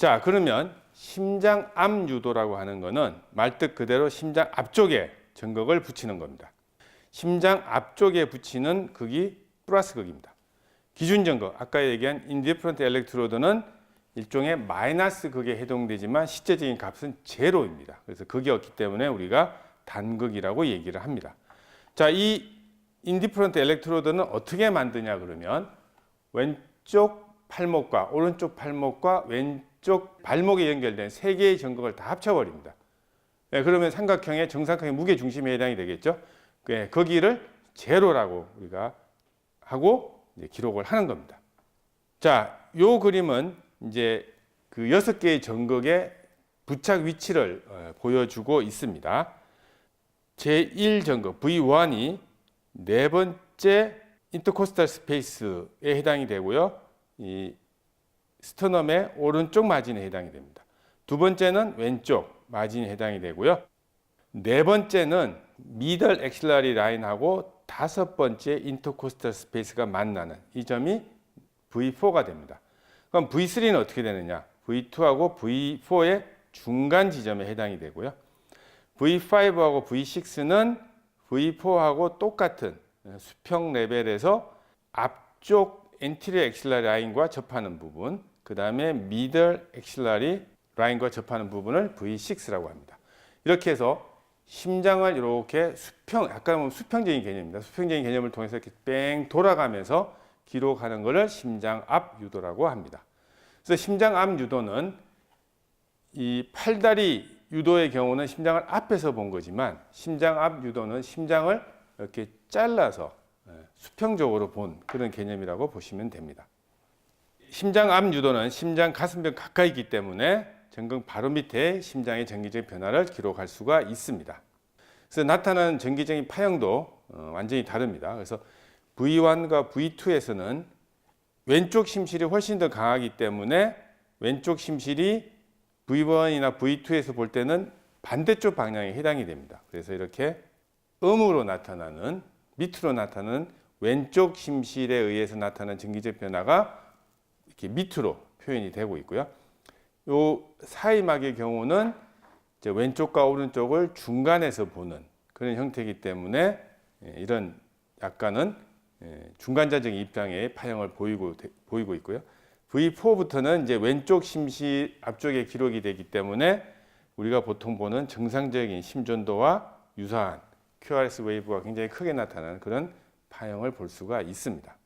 자, 그러면 심장 앞 유도라고 하는 거는 말뜻 그대로 심장 앞쪽에 전극을 붙이는 겁니다. 심장 앞쪽에 붙이는 극이 플러스 극입니다. 기준 전극, 아까 얘기한 인디프런트 엘렉트로드는 일종의 마이너스 극에 해당되지만 실제적인 값은 제로입니다. 그래서 극이 없기 때문에 우리가 단극이라고 얘기를 합니다. 자, 이 인디프런트 엘렉트로드는 어떻게 만드냐 그러면 왼쪽 팔목과 오른쪽 팔목과 왼 쪽 발목에 연결된 세 개의 전극을 다 합쳐버립니다. 네, 그러면 삼각형의 정삼각형 무게 중심에 해당이 되겠죠. 네, 거기를 제로라고 우리가 하고 기록을 하는 겁니다. 자, 요 그림은 이제 그 여섯 개의 전극의 부착 위치를 어, 보여주고 있습니다. 제1 전극 V1이 네 번째 인터코스탈 스페이스에 해당이 되고요. 이 스터넘의 오른쪽 마진에 해당이 됩니다. 두 번째는 왼쪽 마진에 해당이 되고요. 네 번째는 미들 엑실라리 라인하고 다섯 번째 인터코스탈 스페이스가 만나는 이 점이 V4가 됩니다. 그럼 V3는 어떻게 되느냐? V2하고 V4의 중간 지점에 해당이 되고요. V5하고 V6는 V4하고 똑같은 수평 레벨에서 앞쪽 엔티리어 엑실라리 라인과 접하는 부분, 그 다음에 미들 엑실라리 라인과 접하는 부분을 V6라고 합니다. 이렇게 해서 심장을 이렇게 수평, 아까 수평적인 개념입니다. 수평적인 개념을 통해서 이렇게 뺑 돌아가면서 기록하는 것을 심장 앞 유도라고 합니다. 그래서 심장 앞 유도는 이 팔다리 유도의 경우는 심장을 앞에서 본 거지만 심장 앞 유도는 심장을 이렇게 잘라서 예, 수평적으로 본 그런 개념이라고 보시면 됩니다. 심장 앞 유도는 심장 가슴벽 가까이 있기 때문에 전극 바로 밑에 심장의 전기적 변화를 기록할 수가 있습니다. 그래서 나타나는 전기적인 파형도 어, 완전히 다릅니다. 그래서 V1과 V2에서는 왼쪽 심실이 훨씬 더 강하기 때문에 왼쪽 심실이 V1이나 V2에서 볼 때는 반대쪽 방향에 해당이 됩니다. 그래서 이렇게 음으로 나타나는 밑으로 나타나는 왼쪽 심실에 의해서 나타나는 전기적 변화가 이렇게 밑으로 표현이 되고 있고요. 요 사이막의 경우는 왼쪽과 오른쪽을 중간에서 보는 그런 형태이기 때문에 예, 이런 약간은 예, 중간자적인 입장의 파형을 보이고 보이고 있고요. V4부터는 이제 왼쪽 심실 앞쪽에 기록이 되기 때문에 우리가 보통 보는 정상적인 심전도와 유사한 QRS 웨이브가 굉장히 크게 나타나는 그런 파형을 볼 수가 있습니다.